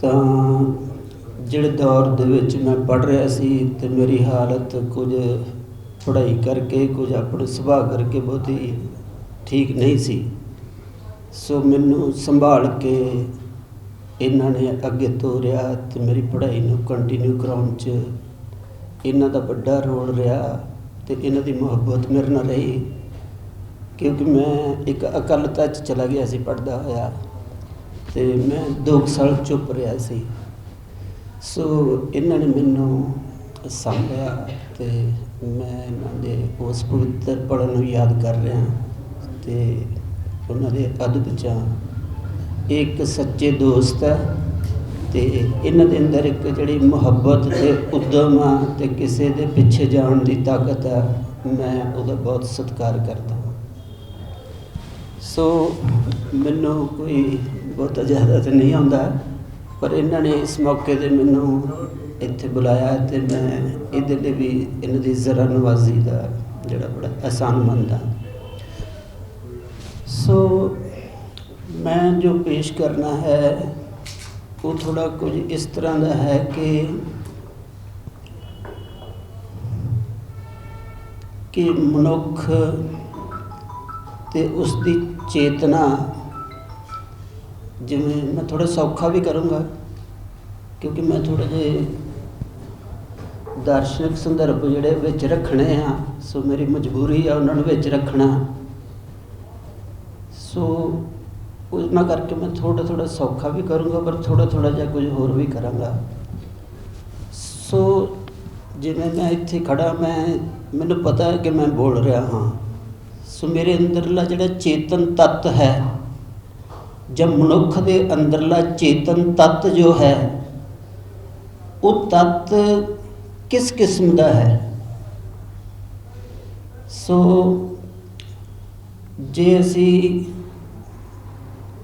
ਤਾਂ ਜਿਹੜੇ ਦੌਰ ਦੇ ਵਿੱਚ ਮੈਂ ਪੜ੍ਹ ਰਿਹਾ ਸੀ ਤੇ ਮੇਰੀ ਹਾਲਤ ਕੁਝ ਪੜ੍ਹਾਈ ਕਰਕੇ, ਕੁਝ ਆਪਣੇ ਸੁਭਾਅ ਕਰਕੇ ਬਹੁਤੀ ਠੀਕ ਨਹੀਂ ਸੀ। ਸੋ ਮੈਨੂੰ ਸੰਭਾਲ ਕੇ ਇਹਨਾਂ ਨੇ ਅੱਗੇ ਤੋਰਿਆ ਤੇ ਮੇਰੀ ਪੜ੍ਹਾਈ ਨੂੰ ਕੰਟੀਨਿਊ ਕਰਾਉਣ 'ਚ ਇਹਨਾਂ ਦਾ ਵੱਡਾ ਰੋਲ ਰਿਹਾ ਤੇ ਇਹਨਾਂ ਦੀ ਮੁਹੱਬਤ ਮੇਰੇ ਨਾਲ ਰਹੀ ਕਿਉਂਕਿ ਮੈਂ ਇੱਕ ਅਕਲਤਾ 'ਚ ਚਲਾ ਗਿਆ ਸੀ ਪੜਦਾ ਹੋਇਆ। ਤੇ ਮੈਂ 2 ਸਾਲ ਚੁੱਪ ਰਿਹਾ ਸੀ। ਸੋ ਇਹਨਾਂ ਨੇ ਮੈਨੂੰ ਸਾਂਭਿਆ ਤੇ ਮੈਂ ਇਹਨਾਂ ਦੇ ਉਸ ਪਵਿੱਤਰ ਪੜਨ ਨੂੰ ਯਾਦ ਕਰ ਰਿਹਾ ਤੇ ਉਹਨਾਂ ਦੇ ਅਦਬ 'ਚ ਇੱਕ ਸੱਚੇ ਦੋਸਤ ਹੈ ਤੇ ਇਹਨਾਂ ਦੇ ਅੰਦਰ ਇੱਕ ਜਿਹੜੀ ਮੁਹੱਬਤ ਤੇ ਉਦਮ ਆ ਤੇ ਕਿਸੇ ਦੇ ਪਿੱਛੇ ਜਾਣ ਦੀ ਤਾਕਤ ਆ, ਮੈਂ ਉਹਦਾ ਬਹੁਤ ਸਤਿਕਾਰ ਕਰਦਾ ਹਾਂ। ਸੋ ਮੈਨੂੰ ਕੋਈ ਬਹੁਤਾ ਜ਼ਿਆਦਾ ਤਾਂ ਨਹੀਂ ਆਉਂਦਾ। ਪਰ ਇਹਨਾਂ ਨੇ ਇਸ ਮੌਕੇ ਤੇ ਮੈਨੂੰ ਇੱਥੇ ਬੁਲਾਇਆ ਤੇ ਮੈਂ ਇਹਦੇ ਲਈ ਵੀ ਇਹਨਾਂ ਦੀ ਜ਼ਰਾ ਨਵਾਜ਼ੀ ਦਾ ਜਿਹੜਾ ਬੜਾ ਆਸਾਨ ਮੰਨਦਾ। ਸੋ ਮੈਂ ਜੋ ਪੇਸ਼ ਕਰਨਾ ਹੈ, ਉਹ ਥੋੜਾ ਕੁਝ ਇਸ ਤਰ੍ਹਾਂ ਦਾ ਹੈ ਕਿ ਕਿ ਮਨੁੱਖ ਤੇ ਉਸ ਦੀ ਚੇਤਨਾ ਜਿਵੇਂ ਮੈਂ ਥੋੜਾ ਸੌਖਾ ਵੀ ਕਰੂੰਗਾ, ਕਿਉਂਕਿ ਮੈਂ ਥੋੜੇ ਜਿਹੇ ਦਾਰਸ਼ਨਿਕ ਸੰਦਰਭ ਜਿਹੜੇ ਵਿੱਚ ਰੱਖਣੇ ਆ, ਸੋ ਮੇਰੀ ਮਜਬੂਰੀ ਆ ਉਹਨਾਂ ਨੂੰ ਵਿੱਚ ਰੱਖਣਾ। ਸੋ ਉਹਨਾਂ ਕਰਕੇ ਮੈਂ ਥੋੜਾ ਥੋੜਾ ਸੌਖਾ ਵੀ ਕਰੂੰਗਾ, ਪਰ ਥੋੜਾ ਥੋੜਾ ਜਿਹਾ ਕੁਝ ਹੋਰ ਵੀ ਕਰਾਂਗਾ। ਸੋ ਜਿਵੇਂ ਮੈਂ ਇੱਥੇ ਖੜਾ ਮੈਂ, ਮੈਨੂੰ ਪਤਾ ਹੈ ਕਿ ਮੈਂ ਬੋਲ ਰਿਹਾ ਹਾਂ। ਸੋ ਮੇਰੇ ਅੰਦਰਲਾ ਜਿਹੜਾ ਚੇਤਨ ਤੱਤ ਹੈ ਜਾਂ ਮਨੁੱਖ ਦੇ ਅੰਦਰਲਾ ਚੇਤਨ ਤੱਤ ਜੋ ਹੈ, ਉਹ ਤੱਤ ਕਿਸ ਕਿਸਮ ਦਾ ਹੈ? ਸੋ ਜੇ ਅਸੀਂ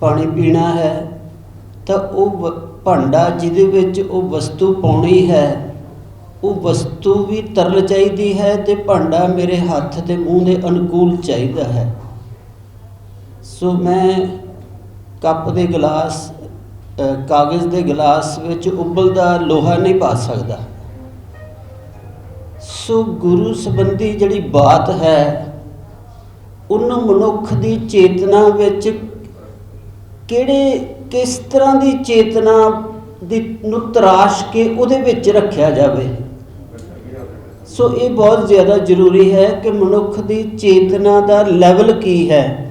ਪਾਣੀ ਪੀਣਾ ਹੈ, ਤਾਂ ਉਹ ਭਾਂਡਾ ਜਿਹਦੇ ਵਿੱਚ ਉਹ ਵਸਤੂ ਪਾਉਣੀ ਹੈ, ਉਹ ਵਸਤੂ ਵੀ ਤਰਲ ਚਾਹੀਦੀ ਹੈ ਤੇ ਭਾਂਡਾ ਮੇਰੇ ਹੱਥ ਤੇ ਮੂੰਹ ਦੇ ਅਨੁਕੂਲ ਚਾਹੀਦਾ ਹੈ। ਸੋ ਮੈਂ ਕੱਪ ਦੇ ਗਲਾਸ ਕਾਗਜ਼ ਦੇ ਗਲਾਸ ਵਿੱਚ ਉਬਲਦਾ ਲੋਹਾ ਨਹੀਂ ਪਾ ਸਕਦਾ। ਸੋ ਗੁਰੂ ਸੰਬੰਧੀ ਜਿਹੜੀ ਬਾਤ ਹੈ, ਉਹਨੂੰ ਮਨੁੱਖ ਦੀ ਚੇਤਨਾ ਵਿੱਚ ਕਿਹੜੇ, ਕਿਸ ਤਰ੍ਹਾਂ ਦੀ ਚੇਤਨਾ ਦੀ ਨੂੰ ਤਰਾਸ਼ ਕੇ ਉਹਦੇ ਵਿੱਚ ਰੱਖਿਆ ਜਾਵੇ? ਸੋ ਇਹ ਬਹੁਤ ਜ਼ਿਆਦਾ ਜ਼ਰੂਰੀ ਹੈ ਕਿ ਮਨੁੱਖ ਦੀ ਚੇਤਨਾ ਦਾ ਲੈਵਲ ਕੀ ਹੈ?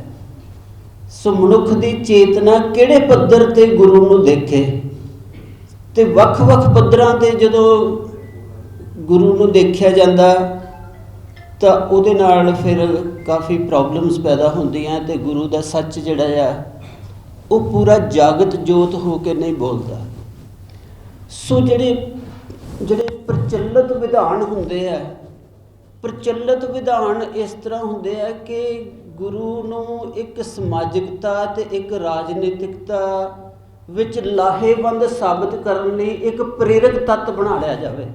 ਸੋ ਮਨੁੱਖ ਦੀ ਚੇਤਨਾ ਕਿਹੜੇ ਪੱਧਰ ਤੇ ਗੁਰੂ ਨੂੰ ਦੇਖੇ? ਤੇ ਵੱਖ-ਵੱਖ ਪੱਧਰਾਂ ਤੇ ਜਦੋਂ ਗੁਰੂ ਨੂੰ ਦੇਖਿਆ ਜਾਂਦਾ, ਤਾਂ ਉਹਦੇ ਨਾਲ ਫਿਰ ਕਾਫੀ ਪ੍ਰੋਬਲਮਸ ਪੈਦਾ ਹੁੰਦੀਆਂ ਤੇ ਗੁਰੂ ਦਾ ਸੱਚ ਜਿਹੜਾ ਆ, ਉਹ ਪੂਰਾ ਜਾਗਤ ਜੋਤ ਹੋ ਕੇ ਨਹੀਂ ਬੋਲਦਾ। ਸੋ ਜਿਹੜੇ ਜਿਹੜੇ ਪ੍ਰਚਲਿਤ ਵਿਧਾਨ ਹੁੰਦੇ ਆ, ਪ੍ਰਚਲਿਤ ਵਿਧਾਨ ਇਸ ਤਰ੍ਹਾਂ ਹੁੰਦੇ ਆ ਕਿ ਗੁਰੂ ਨੂੰ ਇੱਕ ਸਮਾਜਿਕਤਾ ਤੇ ਇੱਕ ਰਾਜਨੀਤਿਕਤਾ ਵਿੱਚ ਲਾਹੇਵੰਦ ਸਾਬਤ ਕਰਨ ਲਈ ਇੱਕ ਪ੍ਰੇਰਕ ਤੱਤ ਬਣਾ ਲਿਆ ਜਾਵੇ।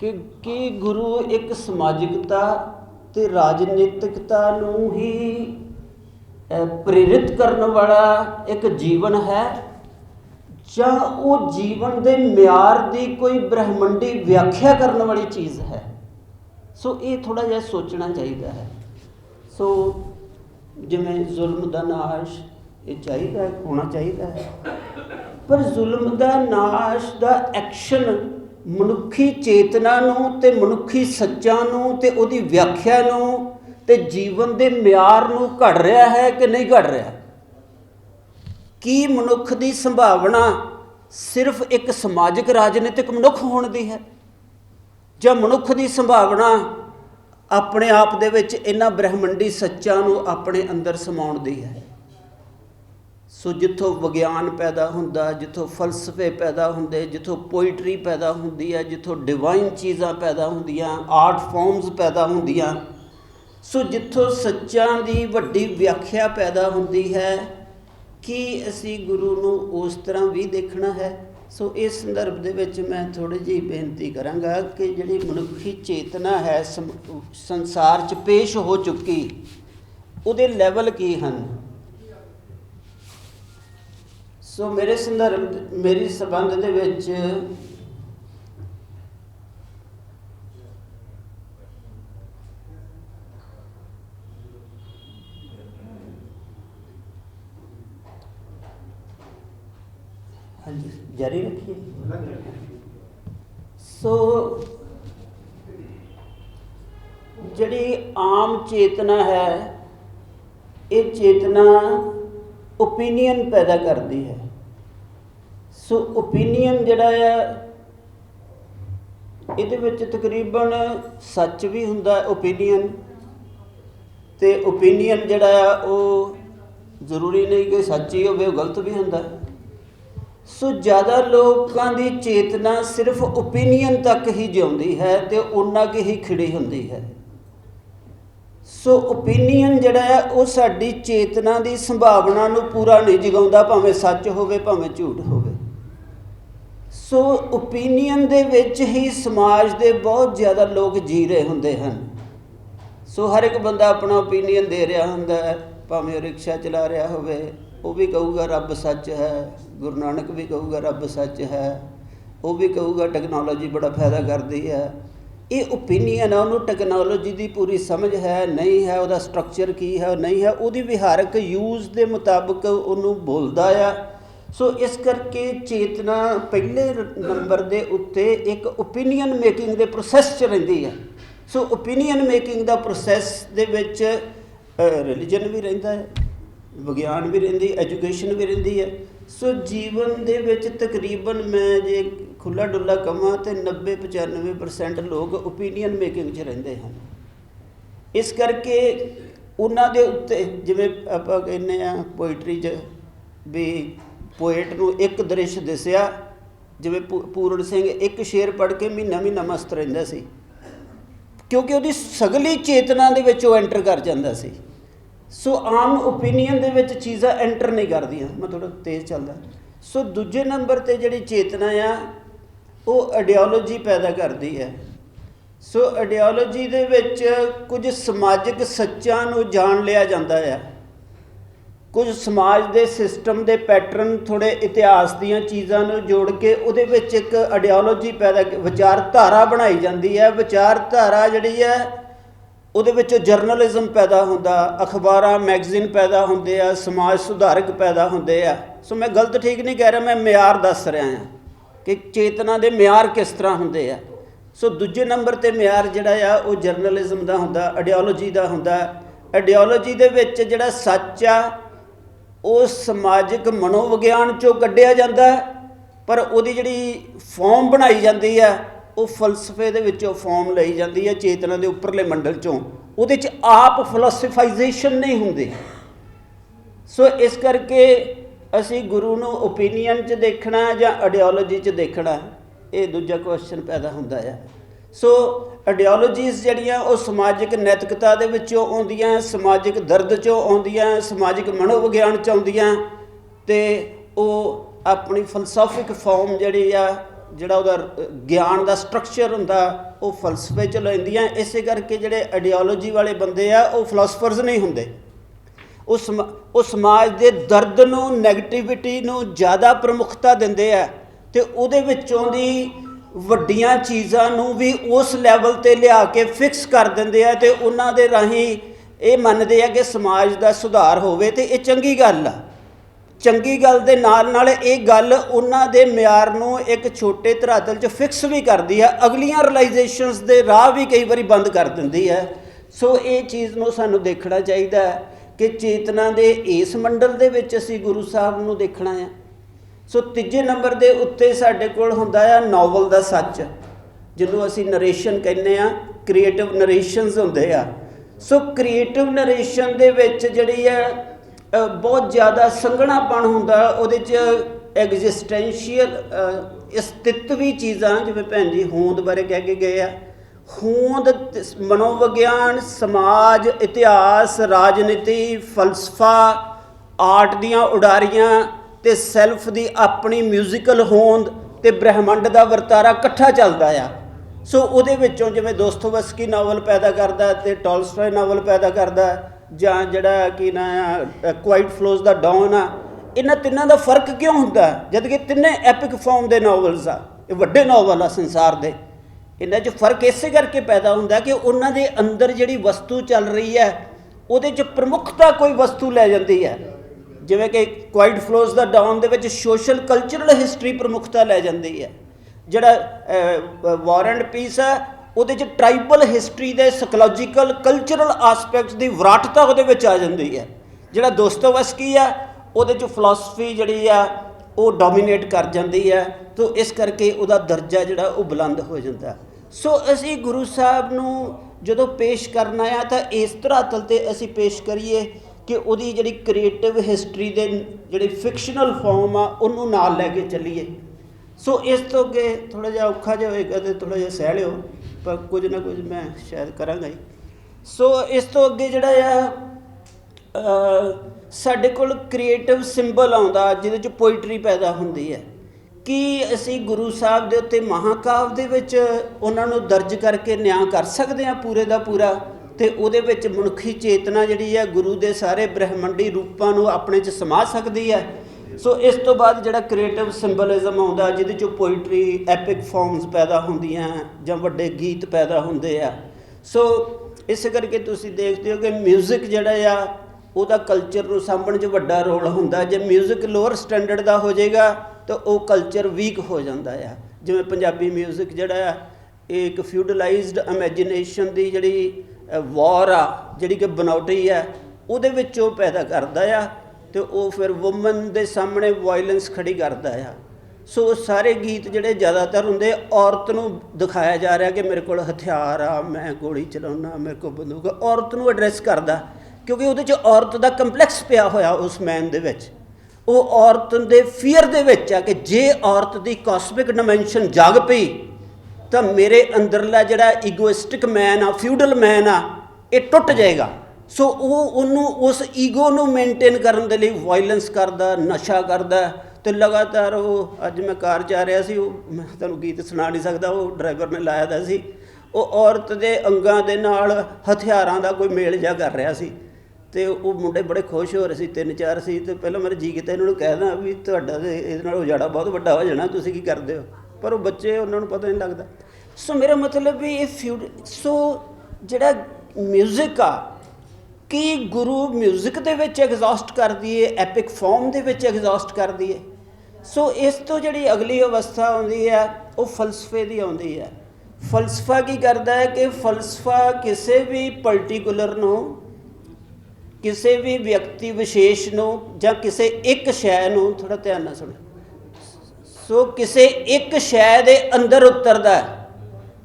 ਕਿ, ਕੀ ਗੁਰੂ ਇੱਕ ਸਮਾਜਿਕਤਾ ਤੇ ਰਾਜਨੀਤਿਕਤਾ ਨੂੰ ਹੀ ਪ੍ਰੇਰਿਤ ਕਰਨ ਵਾਲਾ ਇੱਕ ਜੀਵਨ ਹੈ ਜਾਂ ਉਹ ਜੀਵਨ ਦੇ ਮਿਆਰ ਦੀ ਕੋਈ ਬ੍ਰਹਿਮੰਡੀ ਵਿਆਖਿਆ ਕਰਨ ਵਾਲੀ ਚੀਜ਼ ਹੈ। ਸੋ ਇਹ ਥੋੜਾ ਜਿਹਾ ਸੋਚਣਾ ਚਾਹੀਦਾ ਹੈ। ਸੋ ਜਿਵੇਂ ਜ਼ੁਲਮ ਦਾ ਨਾਸ਼ ਇਹ ਚਾਹੀਦਾ ਹੋਣਾ ਚਾਹੀਦਾ ਹੈ। ਪਰ ਜ਼ੁਲਮ ਦਾ ਨਾਸ਼ ਦਾ ਐਕਸ਼ਨ ਮਨੁੱਖੀ ਚੇਤਨਾ ਨੂੰ ਤੇ ਮਨੁੱਖੀ ਸੱਚਾਂ ਨੂੰ ਤੇ ਉਹਦੀ ਵਿਆਖਿਆ ਨੂੰ ਤੇ ਜੀਵਨ ਦੇ ਮਿਆਰ ਨੂੰ ਘੜ ਰਿਹਾ ਹੈ ਕਿ ਨਹੀਂ ਘੜ ਰਿਹਾ? ਕੀ ਮਨੁੱਖ ਦੀ ਸੰਭਾਵਨਾ ਸਿਰਫ ਇੱਕ ਸਮਾਜਿਕ ਰਾਜਨੀਤਿਕ ਮਨੁੱਖ ਹੋਣ ਦੀ ਹੈ? ਜਾਂ ਮਨੁੱਖ ਦੀ ਸੰਭਾਵਨਾ ਆਪਣੇ ਆਪ ਦੇ ਵਿੱਚ ਇਹਨਾਂ ਬ੍ਰਹਿਮੰਡੀ ਸੱਚਾਂ ਨੂੰ ਆਪਣੇ ਅੰਦਰ ਸਮਾਉਣ ਦੀ ਹੈ। ਸੋ ਜਿੱਥੋਂ ਵਿਗਿਆਨ ਪੈਦਾ ਹੁੰਦਾ, ਜਿੱਥੋਂ ਫਲਸਫੇ ਪੈਦਾ ਹੁੰਦੇ, ਜਿੱਥੋਂ ਪੋਇਟਰੀ ਪੈਦਾ ਹੁੰਦੀ ਹੈ, ਜਿੱਥੋਂ ਡਿਵਾਈਨ ਚੀਜ਼ਾਂ ਪੈਦਾ ਹੁੰਦੀਆਂ, ਆਰਟ ਫਾਰਮਸ ਪੈਦਾ ਹੁੰਦੀਆਂ, ਸੋ ਜਿੱਥੋਂ ਸੱਚਾਂ ਦੀ ਵੱਡੀ ਵਿਆਖਿਆ ਪੈਦਾ ਹੁੰਦੀ ਹੈ, ਕੀ ਅਸੀਂ ਗੁਰੂ ਨੂੰ ਉਸ ਤਰ੍ਹਾਂ ਵੀ ਦੇਖਣਾ ਹੈ? ਸੋ ਇਸ ਸੰਦਰਭ ਦੇ ਵਿੱਚ ਮੈਂ ਥੋੜੀ ਜਿਹੀ ਬੇਨਤੀ ਕਰਾਂਗਾ ਕਿ ਜਿਹੜੀ ਮਨੁੱਖੀ ਚੇਤਨਾ ਹੈ ਸੰਸਾਰ 'ਚ ਪੇਸ਼ ਹੋ ਚੁੱਕੀ, ਉਹਦੇ ਲੈਵਲ ਕੀ ਹਨ? ਸੋ ਮੇਰੇ ਸੰਦਰਭ, ਮੇਰੀ ਸਬੰਧ ਦੇ ਵਿੱਚ ਹਾਂਜੀ ਰੱਖੀਏ। ਸੋ ਜਿਹੜੀ ਆਮ ਚੇਤਨਾ ਹੈ, ਇਹ ਚੇਤਨਾ ਓਪੀਨੀਅਨ ਪੈਦਾ ਕਰਦੀ ਹੈ। ਸੋ ਓਪੀਨੀਅਨ ਜਿਹੜਾ ਹੈ, ਇਹਦੇ ਵਿੱਚ ਤਕਰੀਬਨ ਸੱਚ ਵੀ ਹੁੰਦਾ ਓਪੀਨੀਅਨ ਤੇ ਓਪੀਨੀਅਨ ਜਿਹੜਾ ਆ, ਉਹ ਜ਼ਰੂਰੀ ਨਹੀਂ ਕਿ ਸੱਚ ਹੀ ਹੋਵੇ, ਉਹ ਗਲਤ ਵੀ ਹੁੰਦਾ ਹੈ। ਸੋ ਜ਼ਿਆਦਾ ਲੋਕਾਂ ਦੀ ਚੇਤਨਾ ਸਿਰਫ ਓਪੀਨੀਅਨ ਤੱਕ ਹੀ ਜਿਉਂਦੀ ਹੈ ਤੇ ਉਹਨਾਂ ਕੀ ਹੀ ਖਿੜੀ ਹੁੰਦੀ ਹੈ। ਸੋ ਓਪੀਨੀਅਨ ਜਿਹੜਾ ਹੈ, ਉਹ ਸਾਡੀ ਚੇਤਨਾ ਦੀ ਸੰਭਾਵਨਾ ਨੂੰ ਪੂਰਾ ਨਹੀਂ ਜਗਾਉਂਦਾ, ਭਾਵੇਂ ਸੱਚ ਹੋਵੇ, ਭਾਵੇਂ ਝੂਠ ਹੋਵੇ। ਸੋ ਓਪੀਨੀਅਨ ਦੇ ਵਿੱਚ ਹੀ ਸਮਾਜ ਦੇ ਬਹੁਤ ਜ਼ਿਆਦਾ ਲੋਕ ਜੀ ਰਹੇ ਹੁੰਦੇ ਹਨ। ਸੋ ਹਰ ਇੱਕ ਬੰਦਾ ਆਪਣਾ ਓਪੀਨੀਅਨ ਦੇ ਰਿਹਾ ਹੁੰਦਾ ਹੈ, ਭਾਵੇਂ ਉਹ ਰਿਕਸ਼ਾ ਚਲਾ ਰਿਹਾ ਹੋਵੇ ਉਹ ਵੀ ਕਹੂਗਾ ਰੱਬ ਸੱਚ ਹੈ, ਗੁਰੂ ਨਾਨਕ ਵੀ ਕਹੂਗਾ ਰੱਬ ਸੱਚ ਹੈ, ਉਹ ਵੀ ਕਹੂਗਾ ਟੈਕਨੋਲੋਜੀ ਬੜਾ ਫਾਇਦਾ ਕਰਦੀ ਹੈ। ਇਹ ਓਪੀਨੀਅਨ ਹੈ ਉਹਨੂੰ ਟੈਕਨੋਲੋਜੀ ਦੀ ਪੂਰੀ ਸਮਝ ਹੈ, ਨਹੀਂ ਹੈ, ਉਹਦਾ ਸਟਰਕਚਰ ਕੀ ਹੈ, ਨਹੀਂ ਹੈ, ਉਹਦੀ ਵਿਹਾਰਕ ਯੂਜ਼ ਦੇ ਮੁਤਾਬਕ ਉਹਨੂੰ ਬੋਲਦਾ ਆ। ਸੋ ਇਸ ਕਰਕੇ ਚੇਤਨਾ ਪਹਿਲੇ ਨੰਬਰ ਦੇ ਉੱਤੇ ਇੱਕ ਓਪੀਨੀਅਨ ਮੇਕਿੰਗ ਦੇ ਪ੍ਰੋਸੈਸ 'ਚ ਰਹਿੰਦੀ ਹੈ। ਸੋ ਓਪੀਨੀਅਨ ਮੇਕਿੰਗ ਦਾ ਪ੍ਰੋਸੈਸ ਦੇ ਵਿੱਚ ਰਿਲੀਜਨ ਵੀ ਰਹਿੰਦਾ ਹੈ। ਵਿਗਿਆਨ ਵੀ ਰਹਿੰਦੀ, ਐਜੂਕੇਸ਼ਨ ਵੀ ਰਹਿੰਦੀ ਹੈ। ਸੋ ਜੀਵਨ ਦੇ ਵਿੱਚ ਤਕਰੀਬਨ ਮੈਂ ਜੇ ਖੁੱਲਾ ਡੁੱਲਾ ਕਵਾਂ ਤੇ 90 95% ਲੋਕ ਓਪੀਨੀਅਨ ਮੇਕਿੰਗ 'ਚ ਰਹਿੰਦੇ ਹਨ। ਇਸ ਕਰਕੇ ਉਹਨਾਂ ਦੇ ਉੱਤੇ ਜਿਵੇਂ ਆਪਾਂ ਕਹਿੰਦੇ ਆ ਪੋਇਟਰੀ 'ਚ ਵੀ ਪੋਇਟ ਨੂੰ ਇੱਕ ਦ੍ਰਿਸ਼ ਦਿਸਿਆ, ਜਿਵੇਂ ਪੂ- ਪੂਰਨ ਸਿੰਘ ਇੱਕ ਸ਼ੇਰ ਪੜ੍ਹ ਕੇ ਮਹੀਨਾ ਮਹੀਨਾ ਮਸਤ ਰਹਿੰਦਾ ਸੀ। ਕਿਉਂਕਿ ਉਹਦੀ ਸਗਲੀ ਚੇਤਨਾ ਦੇ ਵਿੱਚ ਉਹ ਐਂਟਰ ਕਰ ਜਾਂਦਾ ਸੀ। ਸੋ ਆਮ ਓਪੀਨੀਅਨ ਦੇ ਵਿੱਚ ਚੀਜ਼ਾਂ ਐਂਟਰ ਨਹੀਂ ਕਰਦੀਆਂ। ਮੈਂ ਥੋੜਾ ਤੇਜ਼ ਚੱਲਦਾ। ਸੋ ਦੂਜੇ ਨੰਬਰ ਤੇ ਜਿਹੜੀ ਚੇਤਨਾ ਆ, ਉਹ ਆਈਡੀਓਲੋਜੀ ਪੈਦਾ ਕਰਦੀ ਹੈ। ਸੋ ਆਈਡੀਓਲੋਜੀ ਦੇ ਵਿੱਚ ਕੁਝ ਸਮਾਜਿਕ ਸੱਚਾਂ ਨੂੰ ਜਾਣ ਲਿਆ ਜਾਂਦਾ ਹੈ। ਕੁਝ ਸਮਾਜ ਦੇ ਸਿਸਟਮ ਦੇ ਪੈਟਰਨ ਥੋੜੇ ਇਤਿਹਾਸ ਦੀਆਂ ਚੀਜ਼ਾਂ ਨੂੰ ਜੋੜ ਕੇ ਉਹਦੇ ਵਿੱਚ ਇੱਕ ਆਈਡੀਓਲੋਜੀ ਪੈਦਾ, ਵਿਚਾਰਧਾਰਾ ਬਣਾਈ ਜਾਂਦੀ ਹੈ। ਵਿਚਾਰਧਾਰਾ ਜਿਹੜੀ ਹੈ ਉਹਦੇ ਵਿੱਚ ਜਰਨਲਿਜ਼ਮ ਪੈਦਾ ਹੁੰਦਾ, ਅਖਬਾਰਾਂ, ਮੈਗਜ਼ੀਨ ਪੈਦਾ ਹੁੰਦੇ ਆ, ਸਮਾਜ ਸੁਧਾਰਕ ਪੈਦਾ ਹੁੰਦੇ ਆ। ਸੋ ਮੈਂ ਗਲਤ ਠੀਕ ਨਹੀਂ ਕਹਿ ਰਿਹਾ, ਮੈਂ ਮਿਆਰ ਦੱਸ ਰਿਹਾ ਹਾਂ ਕਿ ਚੇਤਨਾ ਦੇ ਮਿਆਰ ਕਿਸ ਤਰ੍ਹਾਂ ਹੁੰਦੇ ਆ। ਸੋ ਦੂਜੇ ਨੰਬਰ ਤੇ ਮਿਆਰ ਜਿਹੜਾ ਆ, ਉਹ ਜਰਨਲਿਜ਼ਮ ਦਾ ਹੁੰਦਾ, ਆਈਡੀਓਲੋਜੀ ਦਾ ਹੁੰਦਾ। ਆਈਡੀਓਲੋਜੀ ਦੇ ਵਿੱਚ ਜਿਹੜਾ ਸੱਚ ਆ, ਉਹ ਸਮਾਜਿਕ ਮਨੋਵਿਗਿਆਨ ਚੋਂ ਕੱਢਿਆ ਜਾਂਦਾ, ਪਰ ਉਹਦੀ ਜਿਹੜੀ ਫਾਰਮ ਬਣਾਈ ਜਾਂਦੀ ਆ ਉਹ ਫਲਸਫੇ ਦੇ ਵਿੱਚੋਂ ਫਾਰਮ ਲਈ ਜਾਂਦੀ ਹੈ, ਚੇਤਨਾ ਦੇ ਉੱਪਰਲੇ ਮੰਡਲ ਚੋਂ। ਉਹਦੇ ਚ ਆਪ ਫਿਲਾਸਫਾਈਜੇਸ਼ਨ ਨਹੀਂ ਹੁੰਦੀ। ਸੋ ਇਸ ਕਰਕੇ ਅਸੀਂ ਗੁਰੂ ਨੂੰ ਓਪੀਨੀਅਨ 'ਚ ਦੇਖਣਾ ਜਾਂ ਆਈਡੀਓਲੋਜੀ 'ਚ ਦੇਖਣਾ, ਇਹ ਦੂਜਾ ਕੁਐਸਚਨ ਪੈਦਾ ਹੁੰਦਾ ਆ। ਸੋ ਆਈਡੀਓਲੋਜੀਜ਼ ਜਿਹੜੀਆਂ, ਉਹ ਸਮਾਜਿਕ ਨੈਤਿਕਤਾ ਦੇ ਵਿੱਚੋਂ ਆਉਂਦੀਆਂ, ਸਮਾਜਿਕ ਦਰਦ 'ਚੋਂ ਆਉਂਦੀਆਂ, ਸਮਾਜਿਕ ਮਨੋਵਿਗਿਆਨ 'ਚ ਆਉਂਦੀਆਂ, ਤੇ ਉਹ ਆਪਣੀ ਫਲਸਫਿਕ ਫਾਰਮ ਜਿਹੜੀ ਆ ਜਿਹੜਾ ਉਹਦਾ ਗਿਆਨ ਦਾ ਸਟਰਕਚਰ ਹੁੰਦਾ, ਉਹ ਫਲਸਫੇ 'ਚ ਲੈਂਦੀਆਂ। ਇਸੇ ਕਰਕੇ ਜਿਹੜੇ ਆਈਡੀਓਲੋਜੀ ਵਾਲੇ ਬੰਦੇ ਆ, ਉਹ ਫਿਲਾਸਫਰਸ ਨਹੀਂ ਹੁੰਦੇ। ਉਹ ਸਮਾ- ਉਹ ਸਮਾਜ ਦੇ ਦਰਦ ਨੂੰ 네ਗੇਟਿਵਿਟੀ ਨੂੰ ਜ਼ਿਆਦਾ ਪ੍ਰਮੁੱਖਤਾ ਦਿੰਦੇ ਆ ਤੇ ਉਹਦੇ ਵਿੱਚੋਂ ਦੀ ਵੱਡੀਆਂ ਚੀਜ਼ਾਂ ਨੂੰ ਵੀ ਉਸ ਲੈਵਲ ਤੇ ਲਿਆ ਕੇ ਫਿਕਸ ਕਰ ਦਿੰਦੇ ਆ ਤੇ ਉਹਨਾਂ ਦੇ ਰਾਹੀਂ ਇਹ ਮੰਨਦੇ ਆ ਕਿ ਸਮਾਜ ਦਾ ਸੁਧਾਰ ਹੋਵੇ ਤੇ ਇਹ ਚੰਗੀ ਗੱਲ ਆ। ਚੰਗੀ ਗੱਲ ਦੇ ਨਾਲ ਨਾਲ ਇਹ ਗੱਲ ਉਹਨਾਂ ਦੇ ਮਿਆਰ ਨੂੰ ਇੱਕ ਛੋਟੇ ਧਰਾਤਲ 'ਚ ਫਿਕਸ ਵੀ ਕਰਦੀ ਹੈ। ਅਗਲੀਆਂ ਰਿਅਲਾਈਜੇਸ਼ਨਸ ਦੇ ਰਾਹ ਵੀ ਕਈ ਵਾਰੀ ਬੰਦ ਕਰ ਦਿੰਦੀ ਹੈ। ਸੋ ਇਹ ਚੀਜ਼ ਨੂੰ ਸਾਨੂੰ ਦੇਖਣਾ ਚਾਹੀਦਾ ਹੈ ਕਿ ਚੇਤਨਾ ਦੇ ਇਸ ਮੰਡਲ ਦੇ ਵਿੱਚ ਅਸੀਂ ਗੁਰੂ ਸਾਹਿਬ ਨੂੰ ਦੇਖਣਾ ਹੈ। ਸੋ ਤੀਜੇ ਨੰਬਰ ਦੇ ਉੱਤੇ ਸਾਡੇ ਕੋਲ ਹੁੰਦਾ ਆ ਨੋਵਲ ਦਾ ਸੱਚ, ਜਿਹਨੂੰ ਅਸੀਂ ਨਰੇਸ਼ਨ ਕਹਿੰਦੇ ਆ ਕ੍ਰੀਏਟਿਵ ਨਰੇਸ਼ਨਸ ਹੁੰਦੇ ਆ। ਸੋ ਕ੍ਰੀਏਟਿਵ ਨਰੇਸ਼ਨ ਦੇ ਵਿੱਚ ਜਿਹੜੀ ਹੈ ਬਹੁਤ ਜ਼ਿਆਦਾ ਸੰਘਣਾਪਣ ਹੁੰਦਾ ਉਹਦੇ 'ਚ ਐਗਜ਼ਿਸਟੈਂਸ਼ੀਅਲ ਅਸਤਿਤਵੀ ਚੀਜ਼ਾਂ, ਜਿਵੇਂ ਭੈਣ ਜੀ ਹੋਂਦ ਬਾਰੇ ਕਹਿ ਕੇ ਗਏ ਆ। ਹੋਂਦ ਮਨੋਵਿਗਿਆਨ, ਸਮਾਜ, ਇਤਿਹਾਸ, ਰਾਜਨੀਤੀ, ਫਲਸਫਾ, ਆਰਟ ਦੀਆਂ ਉਡਾਰੀਆਂ ਤੇ ਸੈਲਫ ਦੀ ਆਪਣੀ ਮਿਊਜ਼ੀਕਲ ਹੋਂਦ ਤੇ ਬ੍ਰਹਿਮੰਡ ਦਾ ਵਰਤਾਰਾ ਇਕੱਠਾ ਚੱਲਦਾ ਆ। ਸੋ ਉਹਦੇ ਵਿੱਚੋਂ ਜਿਵੇਂ ਦੋਸਤੋਵਸਕੀ ਨਾਵਲ ਪੈਦਾ ਕਰਦਾ ਤੇ ਟੋਲਸਟੋਏ ਨਾਵਲ ਪੈਦਾ ਕਰਦਾ ਜਾਂ ਜਿਹੜਾ ਕੀ ਨਾ ਕੁਆਇਟ ਫਲੋਜ਼ ਦਾ ਡਾਊਨ ਆ, ਇਹਨਾਂ ਤਿੰਨਾਂ ਦਾ ਫ਼ਰਕ ਕਿਉਂ ਹੁੰਦਾ? ਹੈ? ਜਦ ਕਿ ਤਿੰਨੇ ਐਪਿਕ ਫਾਰਮ ਦੇ ਨੋਵਲਸ ਆ, ਇਹ ਵੱਡੇ ਨੋਵਲ ਆ ਸੰਸਾਰ ਦੇ। ਇਹਨਾਂ 'ਚ ਫ਼ਰਕ ਇਸੇ ਕਰਕੇ ਪੈਦਾ ਹੁੰਦਾ ਕਿ ਉਹਨਾਂ ਦੇ ਅੰਦਰ ਜਿਹੜੀ ਵਸਤੂ ਚੱਲ ਰਹੀ ਹੈ, ਉਹਦੇ 'ਚ ਪ੍ਰਮੁੱਖਤਾ ਕੋਈ ਵਸਤੂ ਲੈ ਜਾਂਦੀ ਹੈ। ਜਿਵੇਂ ਕਿ ਕੁਆਇਟ ਫਲੋਜ਼ ਦਾ ਡਾਊਨ ਦੇ ਵਿੱਚ ਸੋਸ਼ਲ ਕਲਚਰਲ ਹਿਸਟਰੀ ਪ੍ਰਮੁੱਖਤਾ ਲੈ ਜਾਂਦੀ ਹੈ। ਜਿਹੜਾ ਵਾਰ ਐਂਡ ਪੀਸ ਹੈ ਉਹਦੇ 'ਚ ਟ੍ਰਾਈਬਲ ਹਿਸਟਰੀ ਦੇ ਸਾਈਕੋਲੋਜੀਕਲ ਕਲਚਰਲ ਐਸਪੈਕਟਸ ਦੀ ਵਿਰਾਟਤਾ ਉਹਦੇ ਵਿੱਚ ਆ ਜਾਂਦੀ ਹੈ। ਜਿਹੜਾ ਦੋਸਤੋਵਸਕੀ ਆ ਉਹਦੇ 'ਚ ਫਿਲਾਸਫੀ ਜਿਹੜੀ ਆ ਉਹ ਡੋਮੀਨੇਟ ਕਰ ਜਾਂਦੀ ਹੈ ਤੋਂ ਇਸ ਕਰਕੇ ਉਹਦਾ ਦਰਜਾ ਜਿਹੜਾ ਉਹ ਬੁਲੰਦ ਹੋ ਜਾਂਦਾ ਸੋ ਅਸੀਂ ਗੁਰੂ ਸਾਹਿਬ ਨੂੰ ਜਦੋਂ ਪੇਸ਼ ਕਰਨਾ ਆ ਤਾਂ ਇਸ ਧਰਾਤਲ ਤੇ ਅਸੀਂ ਪੇਸ਼ ਕਰੀਏ ਕਿ ਉਹਦੀ ਜਿਹੜੀ ਕ੍ਰੀਏਟਿਵ ਹਿਸਟਰੀ ਦੇ ਜਿਹੜੀ ਫਿਕਸ਼ਨਲ ਫਾਰਮ ਆ, ਉਹਨੂੰ ਨਾਲ ਲੈ ਕੇ ਚੱਲੀਏ। ਸੋ ਇਸ ਤੋਂ ਅੱਗੇ ਥੋੜਾ ਜਿਹਾ ਔਖਾ ਜਿਹਾ ਹੋਏਗਾ ਤੇ ਥੋੜਾ ਜਿਹਾ ਸਹਿ ਲਿਓ। ਪਰ ਕੁਝ ਨਾ ਕੁਝ ਮੈਂ ਸ਼ਾਇਦ ਕਰਾਂਗਾ ਹੀ ਸੋ ਇਸ ਤੋਂ ਅੱਗੇ ਜਿਹੜਾ ਆ ਸਾਡੇ ਕੋਲ ਕ੍ਰੀਏਟਿਵ ਸਿੰਬਲ ਆਉਂਦਾ, ਜਿਹਦੇ ਚ ਪੋਇਟਰੀ ਪੈਦਾ ਹੁੰਦੀ ਹੈ। ਕੀ ਅਸੀਂ ਗੁਰੂ ਸਾਹਿਬ ਦੇ ਉੱਤੇ ਮਹਾਕਾਵ ਦੇ ਵਿੱਚ ਉਹਨਾਂ ਨੂੰ ਦਰਜ ਕਰਕੇ ਨਿਆਂ ਕਰ ਸਕਦੇ ਹਾਂ ਪੂਰੇ ਦਾ ਪੂਰਾ? ਤੇ ਉਹਦੇ ਵਿੱਚ ਮਨੁੱਖੀ ਚੇਤਨਾ ਜਿਹੜੀ ਹੈ, ਗੁਰੂ ਦੇ ਸਾਰੇ ਬ੍ਰਹਿਮੰਡੀ ਰੂਪਾਂ ਨੂੰ ਆਪਣੇ ਚ ਸਮਾ ਸਕਦੀ ਹੈ? ਸੋ ਇਸ ਤੋਂ ਬਾਅਦ ਜਿਹੜਾ ਕ੍ਰੀਏਟਿਵ ਸਿੰਬਲਿਜ਼ਮ ਆਉਂਦਾ ਜਿਹਦੇ ਚੋਂ ਪੋਇਟਰੀ ਐਪਿਕ ਫਾਰਮਸ ਪੈਦਾ ਹੁੰਦੀਆਂ ਜਾਂ ਵੱਡੇ ਗੀਤ ਪੈਦਾ ਹੁੰਦੇ ਆ ਸੋ ਇਸ ਕਰਕੇ ਤੁਸੀਂ ਦੇਖਦੇ ਹੋ ਕਿ 뮤직 ਜਿਹੜਾ ਆ ਉਹਦਾ ਕਲਚਰ ਨੂੰ ਸਾਂਭਣ 'ਚ ਵੱਡਾ ਰੋਲ ਹੁੰਦਾ ਜੇ 뮤직 ਲੋਅਰ ਸਟੈਂਡਰਡ ਦਾ ਹੋ ਜਾਏਗਾ ਤਾਂ ਉਹ ਕਲਚਰ ਵੀਕ ਹੋ ਜਾਂਦਾ ਆ ਜਿਵੇਂ ਪੰਜਾਬੀ 뮤직 ਜਿਹੜਾ ਆ ਇਹ ਇੱਕ ਫਿਊਡਲਾਈਜ਼ਡ ਇਮੇਜਿਨੇਸ਼ਨ ਦੀ ਜਿਹੜੀ ਵਾਰ ਆ ਜਿਹੜੀ ਕਿ ਬਨੌਟੀ ਆ ਉਹਦੇ ਵਿੱਚ ਉਹ ਪੈਦਾ ਕਰਦਾ ਆ ਤੇ ਉਹ ਫਿਰ ਔਮਨ ਦੇ ਸਾਹਮਣੇ ਵਾਇਲੈਂਸ ਖੜੀ ਕਰਦਾ ਆ। ਸੋ ਉਹ ਸਾਰੇ ਗੀਤ ਜਿਹੜੇ ਜ਼ਿਆਦਾਤਰ ਹੁੰਦੇ, ਔਰਤ ਨੂੰ ਦਿਖਾਇਆ ਜਾ ਰਿਹਾ ਕਿ ਮੇਰੇ ਕੋਲ ਹਥਿਆਰ ਆ, ਮੈਂ ਗੋਲੀ ਚਲਾਉਣਾ, ਮੇਰੇ ਕੋਲ ਬੰਦੂਕ ਔਰਤ ਨੂੰ ਐਡਰੈਸ ਕਰਦਾ, ਕਿਉਂਕਿ ਉਹਦੇ 'ਚ ਔਰਤ ਦਾ ਕੰਪਲੈਕਸ ਪਿਆ ਹੋਇਆ ਉਸ ਮੈਨ ਦੇ ਵਿੱਚ। ਉਹ ਔਰਤ ਦੇ ਫੀਅਰ ਦੇ ਵਿੱਚ ਆ ਕਿ ਜੇ ਔਰਤ ਦੀ ਕਾਸਮਿਕ ਡਾਈਮੈਂਸ਼ਨ ਜਾਗ ਪਈ, ਤਾਂ ਮੇਰੇ ਅੰਦਰਲਾ ਜਿਹੜਾ ਈਗੋਇਸਟਿਕ ਮੈਨ ਆ ਫਿਊਡਲ ਮੈਨ ਆ, ਇਹ ਟੁੱਟ ਜਾਏਗਾ। ਸੋ ਉਹ ਉਹਨੂੰ, ਉਸ ਈਗੋ ਨੂੰ ਮੇਨਟੇਨ ਕਰਨ ਦੇ ਲਈ ਵਾਇਲੈਂਸ ਕਰਦਾ, ਨਸ਼ਾ ਕਰਦਾ। ਤੇ ਲਗਾਤਾਰ ਉਹ ਅੱਜ ਮੈਂ ਕਾਰ ਜਾ ਰਿਹਾ ਸੀ, ਉਹ ਮੈਂ ਤੁਹਾਨੂੰ ਗੀਤ ਸੁਣਾ ਨਹੀਂ ਸਕਦਾ, ਉਹ ਡਰਾਈਵਰ ਨੇ ਲਾਇਆ ਦਾ ਸੀ। ਉਹ ਔਰਤ ਦੇ ਅੰਗਾਂ ਦੇ ਨਾਲ ਹਥਿਆਰਾਂ ਦਾ ਕੋਈ ਮੇਲ ਜਾ ਕਰ ਰਿਹਾ ਸੀ। ਤੇ ਉਹ ਮੁੰਡੇ ਬੜੇ ਖੁਸ਼ ਹੋ ਰਹੇ ਸੀ, ਤਿੰਨ ਚਾਰ ਸੀ। ਤੇ ਪਹਿਲਾਂ ਮੇਰੇ ਜੀ ਕੀਤਾ, ਇਹਨਾਂ ਨੂੰ ਕਹਿਦਾ ਵੀ ਤੁਹਾਡਾ ਤੇ ਇਹਦੇ ਨਾਲ ਉਜਾੜਾ ਬਹੁਤ ਵੱਡਾ ਹੋ ਜਾਣਾ, ਤੁਸੀਂ ਕੀ ਕਰਦੇ ਹੋ? ਪਰ ਉਹ ਬੱਚੇ, ਉਹਨਾਂ ਨੂੰ ਪਤਾ ਨਹੀਂ ਲੱਗਦਾ। ਸੋ ਮੇਰਾ ਮਤਲਬ ਵੀ ਇਹ ਫਿਊਡ ਸੋ ਜਿਹੜਾ 뮤직 ਆ ਕੀ ਗੁਰੂ 뮤직 ਦੇ ਵਿੱਚ ਐਗਜ਼ੌਸਟ ਕਰਦੀ ਦਈਏ ਐਪਿਕ ਫਾਰਮ ਦੇ ਵਿੱਚ ਐਗਜ਼ੌਸਟ ਕਰਦੀ ਦਈਏ ਸੋ ਇਸ ਤੋਂ ਜਿਹੜੀ ਅਗਲੀ ਅਵਸਥਾ ਆਉਂਦੀ ਹੈ, ਉਹ ਫਲਸਫੇ ਦੀ ਆਉਂਦੀ ਹੈ। ਫਲਸਫਾ ਕੀ ਕਰਦਾ ਹੈ ਕਿ ਫਲਸਫਾ ਕਿਸੇ ਵੀ ਪਾਰਟਿਕੂਲਰ ਨੂੰ, ਕਿਸੇ ਵੀ ਵਿਅਕਤੀ ਵਿਸ਼ੇਸ਼ ਨੂੰ ਜਾਂ ਕਿਸੇ ਇੱਕ ਸ਼ੈ ਨੂੰ ਥੋੜਾ ਧਿਆਨ ਨਾਲ ਸੁਣੋ। ਸੋ ਕਿਸੇ ਇੱਕ ਸ਼ੈ ਦੇ ਅੰਦਰ ਉਤਰਦਾ ਹੈ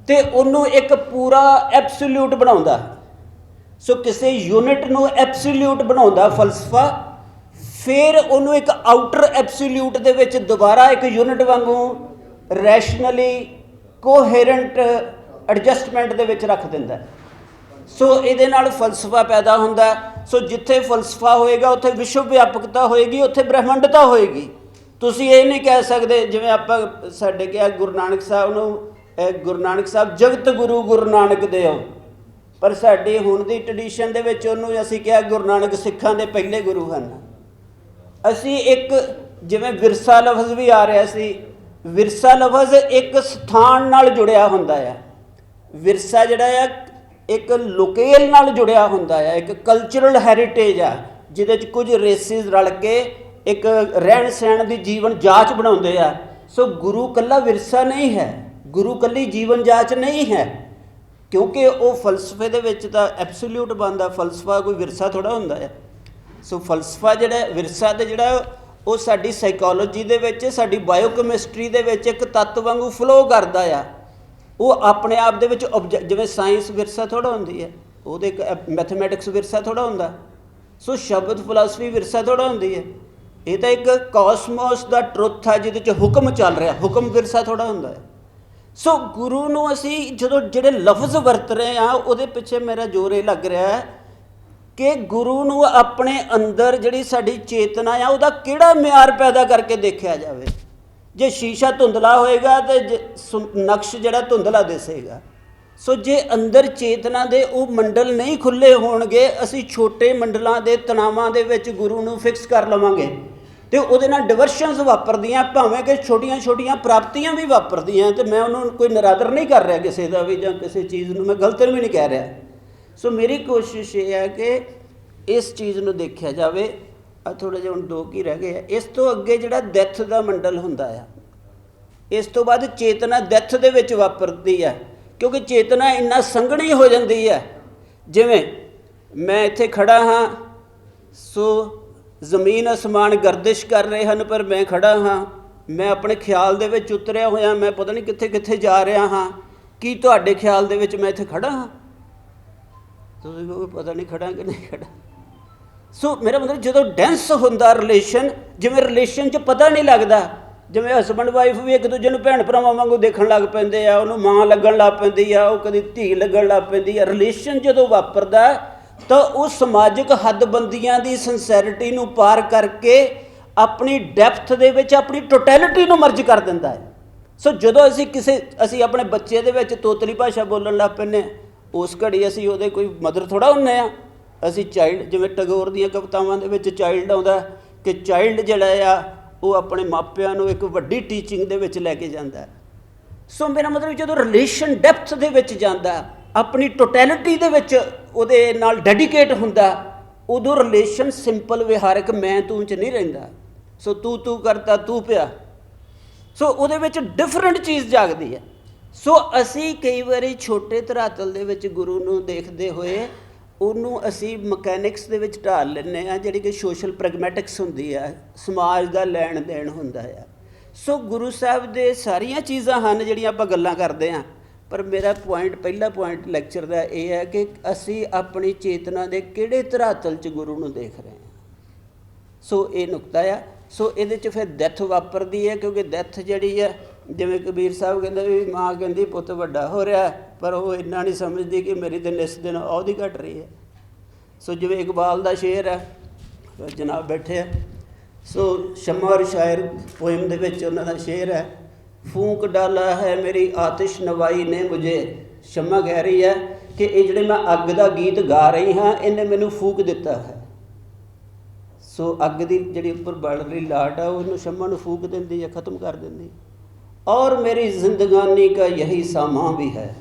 ਤੇ ਉਹਨੂੰ ਇੱਕ ਪੂਰਾ ਐਬਸੋਲੂਟ ਬਣਾਉਂਦਾ ਹੈ। ਸੋ ਕਿਸੇ ਯੂਨਿਟ ਨੂੰ ਐਬਸੋਲੂਟ ਬਣਾਉਂਦਾ ਫਲਸਫਾ, ਫਿਰ ਉਹਨੂੰ ਇੱਕ ਆਊਟਰ ਐਬਸੋਲੂਟ ਦੇ ਵਿੱਚ ਦੁਬਾਰਾ ਇੱਕ ਯੂਨਿਟ ਵਾਂਗੂ ਰੈਸ਼ਨਲੀ ਕੋਹੇਰੈਂਟ ਐਡਜਸਟਮੈਂਟ ਦੇ ਵਿੱਚ ਰੱਖ ਦਿੰਦਾ ਸੋ ਇਹਦੇ ਨਾਲ ਫਲਸਫਾ ਪੈਦਾ ਹੁੰਦਾ ਸੋ ਜਿੱਥੇ ਫਲਸਫਾ ਹੋਏਗਾ, ਉੱਥੇ ਵਿਸ਼ਵ ਵਿਆਪਕਤਾ ਹੋਏਗੀ, ਉੱਥੇ ਬ੍ਰਹਿਮੰਡਤਾ ਹੋਏਗੀ। ਤੁਸੀਂ ਇਹ ਨਹੀਂ ਕਹਿ ਸਕਦੇ, ਜਿਵੇਂ ਆਪਾਂ ਸਾਡੇ ਕਿਹਾ ਗੁਰੂ ਨਾਨਕ ਸਾਹਿਬ ਨੂੰ ਗੁਰੂ ਨਾਨਕ ਸਾਹਿਬ ਜਗਤ ਗੁਰੂ ਗੁਰੂ ਨਾਨਕ ਦੇਵ ਪਰ ਸਾਡੀ ਹੁਣ ਦੀ ਟ੍ਰੈਡੀਸ਼ਨ ਦੇ ਵਿੱਚ ਉਹਨੂੰ ਅਸੀਂ ਕਿਹਾ ਗੁਰੂ ਨਾਨਕ ਸਿੱਖਾਂ ਦੇ ਪਹਿਲੇ ਗੁਰੂ ਹਨ। ਅਸੀਂ ਇੱਕ ਜਿਵੇਂ ਵਿਰਸਾ ਲਫ਼ਜ਼ ਵੀ ਆ ਰਿਹਾ ਸੀ, ਵਿਰਸਾ ਲਫ਼ਜ਼ ਇੱਕ ਸਥਾਨ ਨਾਲ ਜੁੜਿਆ ਹੁੰਦਾ ਆ। ਵਿਰਸਾ ਜਿਹੜਾ ਆ, ਇੱਕ ਲੋਕੇਲ ਨਾਲ ਜੁੜਿਆ ਹੁੰਦਾ ਆ, ਇੱਕ ਕਲਚਰਲ ਹੈਰੀਟੇਜ ਆ, ਜਿਹਦੇ ਚ ਕੁਝ ਰੇਸਿਸ ਰਲ ਕੇ ਇੱਕ ਰਹਿਣ ਸਹਿਣ ਦੀ ਜੀਵਨ ਜਾਂਚ ਬਣਾਉਂਦੇ ਆ। ਸੋ ਗੁਰੂ ਕੱਲਾ ਵਿਰਸਾ ਨਹੀਂ ਹੈ, ਗੁਰੂ ਕੱਲੀ ਜੀਵਨ ਜਾਂਚ ਨਹੀਂ ਹੈ। ਕਿਉਂਕਿ ਉਹ ਫਲਸਫੇ ਦੇ ਵਿੱਚ ਤਾਂ ਐਬਸੋਲੂਟ ਬਣਦਾ ਫਲਸਫਾ ਕੋਈ ਵਿਰਸਾ ਥੋੜਾ ਹੁੰਦਾ ਹੈ ਸੋ ਫਲਸਫਾ ਜਿਹੜਾ ਵਿਰਸਾ ਤੇ ਜਿਹੜਾ ਉਹ ਸਾਡੀ ਸਾਈਕੋਲੋਜੀ ਦੇ ਵਿੱਚ, ਸਾਡੀ ਬਾਇਓਕੈਮਿਸਟਰੀ ਦੇ ਵਿੱਚ ਇੱਕ ਤੱਤ ਵਾਂਗੂ ਫਲੋ ਕਰਦਾ ਆ। ਉਹ ਆਪਣੇ ਆਪ ਦੇ ਵਿੱਚ obje- ਜਿਵੇਂ ਸਾਇੰਸ ਵਿਰਸਾ ਥੋੜਾ ਹੁੰਦੀ ਹੈ, ਉਹਦੇ ਇੱਕ ਮੈਥਮੈਟਿਕਸ ਵਿਰਸਾ ਥੋੜਾ ਹੁੰਦਾ। ਸੋ ਸ਼ਬਦ ਫਲਸਫੀ ਵਿਰਸਾ ਥੋੜਾ ਹੁੰਦੀ ਹੈ। ਇਹ ਤਾਂ ਇੱਕ ਕਾਸਮੋਸ ਦਾ ਟਰੁੱਥ ਹੈ ਜਿਹਦੇ ਚ ਹੁਕਮ ਚੱਲ ਰਿਹਾ, ਹੁਕਮ ਵਿਰਸਾ ਥੋੜਾ ਹੁੰਦਾ ਹੈ। ਸੋ ਗੁਰੂ ਨੂੰ ਅਸੀਂ ਜਦੋਂ ਜਿਹੜੇ ਲਫ਼ਜ਼ ਵਰਤ ਰਹੇ ਆ ਉਹਦੇ ਪਿੱਛੇ ਮੇਰਾ ਜ਼ੋਰ ਇਹ ਲੱਗ ਰਿਹਾ ਹੈ ਕਿ ਗੁਰੂ ਨੂੰ ਆਪਣੇ ਅੰਦਰ ਜਿਹੜੀ ਸਾਡੀ ਚੇਤਨਾ ਆ, ਉਹਦਾ ਕਿਹੜਾ ਮਿਆਰ ਪੈਦਾ ਕਰਕੇ ਦੇਖਿਆ ਜਾਵੇ? ਜੇ ਸ਼ੀਸ਼ਾ ਧੁੰਦਲਾ ਹੋਏਗਾ ਤੇ ਜ- ਨਕਸ਼ ਜਿਹੜਾ ਧੁੰਦਲਾ ਦਿਸੇਗਾ। ਸੋ ਜੇ ਅੰਦਰ ਚੇਤਨਾ ਦੇ ਉਹ ਮੰਡਲ ਨਹੀਂ ਖੁੱਲੇ ਹੋਣਗੇ, ਅਸੀਂ ਛੋਟੇ ਮੰਡਲਾਂ ਦੇ ਤਣਾਵਾਂ ਦੇ ਵਿੱਚ ਗੁਰੂ ਨੂੰ ਫਿਕਸ ਕਰ ਲਵਾਂਗੇ। ਤੇ ਉਹਦੇ ਨਾਲ ਡਿਵਰਸ਼ਨਸ ਵਾਪਰਦੀਆਂ, ਭਾਵੇਂ ਕਿ ਛੋਟੀਆਂ-ਛੋਟੀਆਂ ਪ੍ਰਾਪਤੀਆਂ ਵੀ ਵਾਪਰਦੀਆਂ, ਤੇ ਮੈਂ ਉਹਨੂੰ ਕੋਈ ਨਰਾਦਰ ਨਹੀਂ ਕਰ ਰਿਹਾ ਕਿਸੇ ਦਾ ਵੀ ਜਾਂ ਕਿਸੇ ਚੀਜ਼ ਨੂੰ, ਮੈਂ ਗਲਤ ਵੀ ਨਹੀਂ ਕਹਿ ਰਿਹਾ। ਸੋ ਮੇਰੀ ਕੋਸ਼ਿਸ਼ ਇਹ ਹੈ ਕਿ ਇਸ ਚੀਜ਼ ਨੂੰ ਦੇਖਿਆ ਜਾਵੇ ਆ ਥੋੜੇ ਜਿਹਾ ਹੁਣ ਦੋ ਕੀ ਰਹਿ ਗਏ ਆ। ਇਸ ਤੋਂ ਅੱਗੇ ਜਿਹੜਾ ਡੈਥ ਦਾ ਮੰਡਲ ਹੁੰਦਾ ਆ, ਇਸ ਤੋਂ ਬਾਅਦ ਚੇਤਨਾ ਡੈਥ ਦੇ ਵਿੱਚ ਵਾਪਰਦੀ ਹੈ ਕਿਉਂਕਿ ਚੇਤਨਾ ਇੰਨਾ ਸੰਘਣੀ ਹੋ ਜਾਂਦੀ ਹੈ ਜਿਵੇਂ ਮੈਂ ਇੱਥੇ ਖੜਾ ਹਾਂ ਸੋ ਜ਼ਮੀਨ ਅਸਮਾਨ ਗਰਦਿਸ਼ ਕਰ ਰਹੇ ਹਨ, ਪਰ ਮੈਂ ਖੜਾ ਹਾਂ। ਮੈਂ ਆਪਣੇ ਖਿਆਲ ਦੇ ਵਿੱਚ ਉਤਰਿਆ ਹੋਇਆ, ਮੈਂ ਪਤਾ ਨਹੀਂ ਕਿੱਥੇ ਕਿੱਥੇ ਜਾ ਰਿਹਾ ਹਾਂ। ਕੀ ਤੁਹਾਡੇ ਖਿਆਲ ਦੇ ਵਿੱਚ ਮੈਂ ਇੱਥੇ ਖੜਾ ਹਾਂ? ਤੁਸੀਂ ਕਹੋਗੇ ਪਤਾ ਨਹੀਂ ਖੜਾ ਕਿ ਨਹੀਂ ਖੜਾ ਸੋ ਮੇਰਾ ਮਤਲਬ ਜਦੋਂ ਡੈਂਸ ਹੁੰਦਾ ਰਿਲੇਸ਼ਨ ਜਿਵੇਂ ਰਿਲੇਸ਼ਨ 'ਚ ਪਤਾ ਨਹੀਂ ਲੱਗਦਾ, ਜਿਵੇਂ ਹਸਬੰਡ ਵਾਈਫ ਵੀ ਇੱਕ ਦੂਜੇ ਨੂੰ ਭੈਣ ਭਰਾਵਾਂ ਵਾਂਗੂ ਦੇਖਣ ਲੱਗ ਪੈਂਦੇ ਆ, ਉਹਨੂੰ ਮਾਂ ਲੱਗਣ ਲੱਗ ਪੈਂਦੀ ਆ, ਉਹ ਕਦੀ ਧੀ ਲੱਗਣ ਲੱਗ ਪੈਂਦੀ ਆ। ਰਿਲੇਸ਼ਨ ਜਦੋਂ ਵਾਪਰਦਾ ਤਾਂ ਉਹ ਸਮਾਜਿਕ ਹੱਦਬੰਦੀਆਂ ਦੀ ਸਿੰਸੈਰਿਟੀ ਨੂੰ ਪਾਰ ਕਰਕੇ ਆਪਣੀ ਡੈਪਥ ਦੇ ਵਿੱਚ ਆਪਣੀ ਟੋਟੈਲਿਟੀ ਨੂੰ ਮਰਜ ਕਰ ਦਿੰਦਾ ਹੈ। ਸੋ ਜਦੋਂ ਅਸੀਂ ਕਿਸੇ, ਅਸੀਂ ਆਪਣੇ ਬੱਚੇ ਦੇ ਵਿੱਚ ਤੋਤਲੀ ਭਾਸ਼ਾ ਬੋਲਣ ਲੱਗ ਪੈਂਦੇ ਹਾਂ, ਉਸ ਘੜੀ ਅਸੀਂ ਉਹਦੇ ਕੋਈ ਮਦਰ ਥੋੜਾ ਹੁੰਨੇ ਆ ਅਸੀਂ ਚਾਈਲਡ ਜਿਵੇਂ ਟਗੋਰ ਦੀਆਂ ਕਵਿਤਾਵਾਂ ਦੇ ਵਿੱਚ ਚਾਈਲਡ ਆਉਂਦਾ ਕਿ ਚਾਈਲਡ ਜਿਹੜਾ ਆ, ਉਹ ਆਪਣੇ ਮਾਪਿਆਂ ਨੂੰ ਇੱਕ ਵੱਡੀ ਟੀਚਿੰਗ ਦੇ ਵਿੱਚ ਲੈ ਕੇ ਜਾਂਦਾ ਸੋ ਮੇਰਾ ਮਤਲਬ ਜਦੋਂ ਰਿਲੇਸ਼ਨ ਡੈਪਥ ਦੇ ਵਿੱਚ ਜਾਂਦਾ ਆਪਣੀ ਟੋਟੈਲਿਟੀ ਦੇ ਵਿੱਚ ਉਹਦੇ ਨਾਲ ਡੈਡੀਕੇਟ ਹੁੰਦਾ, ਉਦੋਂ ਰਿਲੇਸ਼ਨ ਸਿੰਪਲ ਵਿਹਾਰਕ ਮੈਂ ਤੂੰ ਚ ਨਹੀਂ ਰਹਿੰਦਾ। ਸੋ ਤੂੰ ਤੂੰ ਕਰਤਾ, ਤੂੰ ਪਿਆ। ਸੋ ਉਹਦੇ ਵਿੱਚ ਡਿਫਰੈਂਟ ਚੀਜ਼ ਜਾਗਦੀ ਹੈ। ਸੋ ਅਸੀਂ ਕਈ ਵਾਰੀ ਛੋਟੇ ਧਰਾਤਲ ਦੇ ਵਿੱਚ ਗੁਰੂ ਨੂੰ ਦੇਖਦੇ ਹੋਏ, ਉਹਨੂੰ ਅਸੀਂ ਮਕੈਨਿਕਸ ਦੇ ਵਿੱਚ ਢਾਲ ਲੈਂਦੇ ਆ ਜਿਹੜੀ ਕਿ ਸੋਸ਼ਲ ਪ੍ਰੈਗਮੈਟਿਕਸ ਹੁੰਦੀ ਆ, ਸਮਾਜ ਦਾ ਲੈਣ ਦੇਣ ਹੁੰਦਾ ਆ। ਸੋ ਗੁਰੂ ਸਾਹਿਬ ਦੇ ਸਾਰੀਆਂ ਚੀਜ਼ਾਂ ਹਨ ਜਿਹੜੀਆਂ ਆਪਾਂ ਗੱਲਾਂ ਕਰਦੇ ਆ ਪਰ ਮੇਰਾ ਪੁਆਇੰਟ ਪਹਿਲਾ ਪੁਆਇੰਟ ਲੈਕਚਰ ਦਾ ਇਹ ਹੈ ਕਿ ਅਸੀਂ ਆਪਣੀ ਚੇਤਨਾ ਦੇ ਕਿਹੜੇ ਧਰਾਤਲ 'ਚ ਗੁਰੂ ਨੂੰ ਦੇਖ ਰਹੇ ਹਾਂ। ਸੋ ਇਹ ਨੁਕਤਾ ਆ। ਸੋ ਇਹਦੇ ਚ ਫਿਰ ਡੈਥ ਵਾਪਰਦੀ ਹੈ ਕਿਉਂਕਿ ਡੈਥ ਜਿਹੜੀ ਹੈ ਜਿਵੇਂ ਕਬੀਰ ਸਾਹਿਬ ਕਹਿੰਦੇ ਵੀ ਮਾਂ ਕਹਿੰਦੀ, ਪੁੱਤ ਵੱਡਾ ਹੋ ਰਿਹਾ ਪਰ ਉਹ ਇੰਨਾ ਨਹੀਂ ਸਮਝਦੀ ਕਿ ਮੇਰੀ ਦਿਨ ਇਸ ਦਿਨ ਉਹਦੀ ਘਟ ਰਹੀ ਹੈ। ਸੋ ਜਿਵੇਂ ਇਕਬਾਲ ਦਾ ਸ਼ੇਰ ਹੈ ਜਨਾਬ ਬੈਠੇ ਆ। ਸੋ ਸ਼ਮਾ ਔਰ ਸ਼ਾਇਰ ਪੋਇਮ ਦੇ ਵਿੱਚ ਉਹਨਾਂ ਦਾ ਸ਼ੇਰ ਹੈ। ਫੂਕ ਡਾਲਾ ਹੈ ਮੇਰੀ ਆਤਿਸ਼ ਨਵਾਈ ਨੇ ਮੁਝੇ। ਸ਼ਮਾ ਕਹਿ ਰਹੀ ਹੈ ਕਿ ਇਹ ਜਿਹੜੇ ਮੈਂ ਅੱਗ ਦਾ ਗੀਤ ਗਾ ਰਹੀ ਹਾਂ, ਇਹਨੇ ਮੈਨੂੰ ਫੂਕ ਦਿੱਤਾ ਹੈ। ਸੋ ਅੱਗ ਦੀ ਜਿਹੜੀ ਉੱਪਰ ਬਲ ਰਹੀ ਲਾਟ ਆ, ਉਹਨੂੰ ਸ਼ਮਾ ਨੂੰ ਫੂਕ ਦਿੰਦੀ ਹੈ ਖਤਮ ਕਰ ਦਿੰਦੀ। ਔਰ ਮੇਰੀ ਜ਼ਿੰਦਗਾਨੀ ਦਾ ਯਹੀ ਸਾਮਾਂ ਵੀ ਹੈ।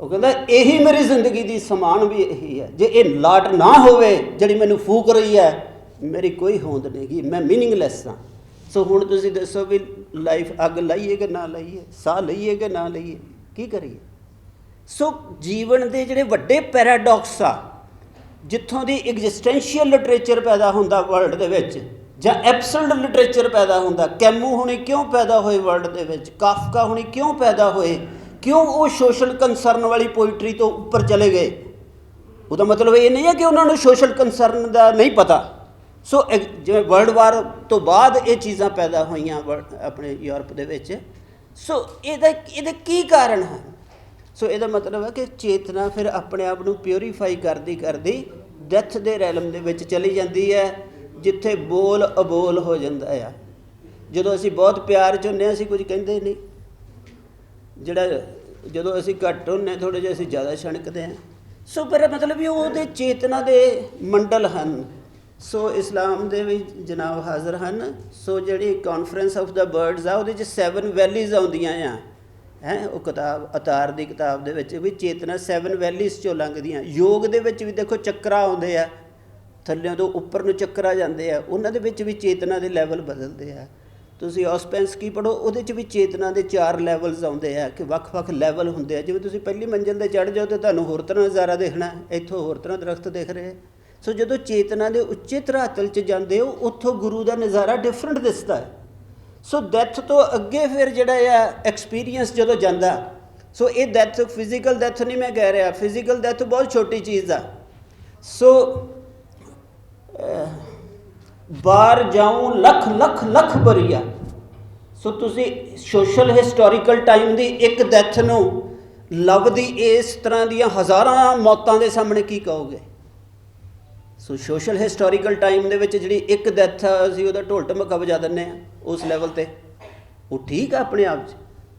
ਉਹ ਕਹਿੰਦਾ, ਇਹੀ ਮੇਰੀ ਜ਼ਿੰਦਗੀ ਦੀ ਸਮਾਨ ਵੀ ਇਹੀ ਹੈ। ਜੇ ਇਹ ਲਾਟ ਨਾ ਹੋਵੇ, ਜਿਹੜੀ ਮੈਨੂੰ ਫੂਕ ਰਹੀ ਹੈ, ਮੇਰੀ ਕੋਈ ਹੋਂਦ ਨਹੀਂਗੀ ਮੈਂ ਮੀਨਿੰਗਲੈਸ ਹਾਂ। ਸੋ ਹੁਣ ਤੁਸੀਂ ਦੱਸੋ ਵੀ ਲਾਈਫ ਅੱਗ ਲਾਈਏ ਕਿ ਨਾ ਲਾਈਏ, ਸਾਹ ਲਈਏ ਕਿ ਨਾ ਲਈਏ, ਕੀ ਕਰੀਏ? ਸੋ ਜੀਵਨ ਦੇ ਜਿਹੜੇ ਵੱਡੇ ਪੈਰਾਡਾਕਸ ਆ, ਜਿੱਥੋਂ ਦੀ ਐਗਜ਼ਿਸਟੈਂਸ਼ੀਅਲ ਲਿਟਰੇਚਰ ਪੈਦਾ ਹੁੰਦਾ ਵਰਲਡ ਦੇ ਵਿੱਚ, ਜਾਂ ਐਬਸਰਡ ਲਿਟਰੇਚਰ ਪੈਦਾ ਹੁੰਦਾ, ਕੈਮੂ ਹੁਣੀ ਕਿਉਂ ਪੈਦਾ ਹੋਏ ਵਰਲਡ ਦੇ ਵਿੱਚ, ਕਾਫਕਾ ਹੁਣੀ ਕਿਉਂ ਪੈਦਾ ਹੋਏ, ਕਿਉਂ ਉਹ ਸੋਸ਼ਲ ਕੰਸਰਨ ਵਾਲੀ ਪੋਇਟਰੀ ਤੋਂ ਉੱਪਰ ਚਲੇ ਗਏ? ਉਹਦਾ ਮਤਲਬ ਇਹ ਨਹੀਂ ਹੈ ਕਿ ਉਹਨਾਂ ਨੂੰ ਸੋਸ਼ਲ ਕੰਸਰਨ ਦਾ ਨਹੀਂ ਪਤਾ। ਸੋ ਜਿਵੇਂ ਵਰਲਡ ਵਾਰ ਤੋਂ ਬਾਅਦ ਇਹ ਚੀਜ਼ਾਂ ਪੈਦਾ ਹੋਈਆਂ ਵਰ- ਆਪਣੇ ਯੂਰਪ ਦੇ ਵਿੱਚ ਸੋ ਇਹਦਾ, ਇਹਦੇ ਕੀ ਕਾਰਨ ਹਨ? ਸੋ ਇਹਦਾ ਮਤਲਬ ਹੈ ਕਿ ਚੇਤਨਾ ਫਿਰ ਆਪਣੇ ਆਪ ਨੂੰ ਪਿਉਰੀਫਾਈ ਕਰਦੀ ਕਰਦੀ ਡੈਥ ਦੇ ਰੈਲਮ ਦੇ ਵਿੱਚ ਚਲੀ ਜਾਂਦੀ ਹੈ, ਜਿੱਥੇ ਬੋਲ ਅਬੋਲ ਹੋ ਜਾਂਦਾ ਆ। ਜਦੋਂ ਅਸੀਂ ਬਹੁਤ ਪਿਆਰ ਚ ਹੁੰਦੇ ਹਾਂ, ਅਸੀਂ ਕੁਝ ਕਹਿੰਦੇ ਨਹੀਂ। ਜਿਹੜਾ, ਜਦੋਂ ਅਸੀਂ ਘੱਟ ਹੁੰਨੇ ਥੋੜੇ ਜਿਹਾ ਅਸੀਂ ਜ਼ਿਆਦਾ ਛਣਕਦੇ ਹਾਂ। ਸੋ ਪਰ ਮਤਲਬ ਵੀ ਉਹਦੇ ਚੇਤਨਾ ਦੇ ਮੰਡਲ ਹਨ। ਸੋ ਇਸਲਾਮ ਦੇ ਵੀ ਜਨਾਬ ਹਾਜ਼ਰ ਹਨ। ਸੋ ਜਿਹੜੀ ਕਾਨਫਰੰਸ ਆਫ ਦਾ ਬਰਡਸ ਆ, ਉਹਦੇ ਚ ਸੈਵਨ ਵੈਲੀਜ਼ ਆਉਂਦੀਆਂ ਆ। ਹੈ, ਉਹ ਕਿਤਾਬ, ਅਤਾਰ ਦੀ ਕਿਤਾਬ ਦੇ ਵਿੱਚ ਵੀ ਚੇਤਨਾ ਸੈਵਨ ਵੈਲੀਜ਼ ਚੋਂ ਲੰਘਦੀਆਂ। ਯੋਗ ਦੇ ਵਿੱਚ ਵੀ ਦੇਖੋ ਚੱਕਰਾ ਆਉਂਦੇ ਆ। ਥੱਲਿਆਂ ਤੋਂ ਉੱਪਰ ਨੂੰ ਚੱਕਰਾ ਜਾਂਦੇ ਆ। ਉਹਨਾਂ ਦੇ ਵਿੱਚ ਵੀ ਚੇਤਨਾ ਦੇ ਲੈਵਲ ਬਦਲਦੇ ਆ। ਤੁਸੀਂ ਔਸਪੈਂਸਕੀ ਪੜੋ ਉਹਦੇ ਚ ਵੀ ਚੇਤਨਾ ਦੇ ਚਾਰ ਲੈਵਲਸ ਆਉਂਦੇ ਆ ਕਿ ਵੱਖ-ਵੱਖ ਲੈਵਲ ਹੁੰਦੇ ਆ। ਜਿਵੇਂ ਤੁਸੀਂ ਪਹਿਲੀ ਮੰਜ਼ਿਲ ਤੇ ਚੜ੍ਹ ਜਾਓ ਤੇ ਤੁਹਾਨੂੰ ਹੋਰ ਤਰ੍ਹਾਂ ਨਜ਼ਾਰਾ ਦੇਖਣਾ, ਇੱਥੋਂ ਹੋਰ ਤਰ੍ਹਾਂ ਦਰਖਤ ਦਿਖ ਰਹੇ। ਸੋ ਜਦੋਂ ਚੇਤਨਾ ਦੇ ਉੱਚੇ ਧਰਾਤਲ ਚ ਜਾਂਦੇ ਹੋ, ਉੱਥੋਂ ਗੁਰੂ ਦਾ ਨਜ਼ਾਰਾ ਡਿਫਰੈਂਟ ਦਿਸਦਾ ਹੈ। ਸੋ ਡੈਥ ਤੋਂ ਅੱਗੇ ਫਿਰ ਜਿਹੜਾ ਆ ਐਕਸਪੀਰੀਅੰਸ ਜਦੋਂ ਜਾਂਦਾ, ਸੋ ਇਹ ਡੈਥ ਫਿਜ਼ੀਕਲ ਡੈਥ ਨਹੀਂ ਮੈਂ ਕਹਿ ਰਿਹਾ ਫਿਜ਼ੀਕਲ ਡੈਥ ਬਹੁਤ ਛੋਟੀ ਚੀਜ਼ ਆ। ਸੋ ਬਾਹਰ ਜਾਉਂ, ਲੱਖ ਲੱਖ ਲੱਖ ਬਰੀਆ। ਸੋ ਤੁਸੀਂ ਸੋਸ਼ਲ ਹਿਸਟੋਰੀਕਲ ਟਾਈਮ ਦੀ ਇੱਕ ਡੈਥ ਨੂੰ ਲਵ ਦੀ ਇਸ ਤਰ੍ਹਾਂ ਦੀਆਂ ਹਜ਼ਾਰਾਂ ਮੌਤਾਂ ਦੇ ਸਾਹਮਣੇ ਕੀ ਕਹੋਗੇ? ਸੋ ਸੋਸ਼ਲ ਹਿਸਟੋਰੀਕਲ ਟਾਈਮ ਦੇ ਵਿੱਚ ਜਿਹੜੀ ਇੱਕ ਡੈਥ ਆ ਅਸੀਂ ਉਹਦਾ ਢੋਲ ਢਮਕਾ ਵਜਾ ਦਿੰਨੇ ਆ, ਉਸ ਲੈਵਲ ਤੇ। ਉਹ ਠੀਕ ਆ ਆਪਣੇ ਆਪ 'ਚ।